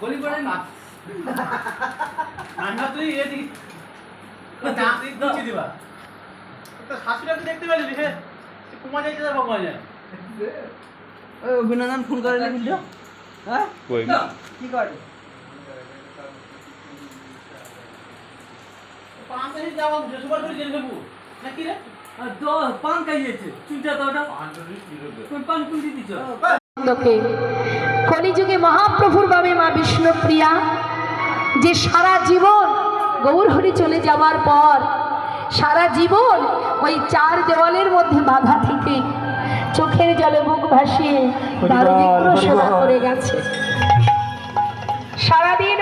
গলি পড়ে না। রান্না তুই এ দিকে না। তুই দিবা। তো শাশুড়াকে দেখতে পারলি হে কুমা যাইতে যাব কুমা যায় ওই অভিনন্দন ফোন করে কিন্তু হ্যাঁ? কি করে? কলিযুগে মহাপ্রভুর বাবে মা বিষ্ণুপ্রিয়া যে সারা জীবন গৌরহরি চলে যাওয়ার পর সারা জীবন ওই চার দেওয়ালের মধ্যে বাধা থেকে চোখের জলে মুখ ভাসিয়ে তার করে গেছে। সারাদিন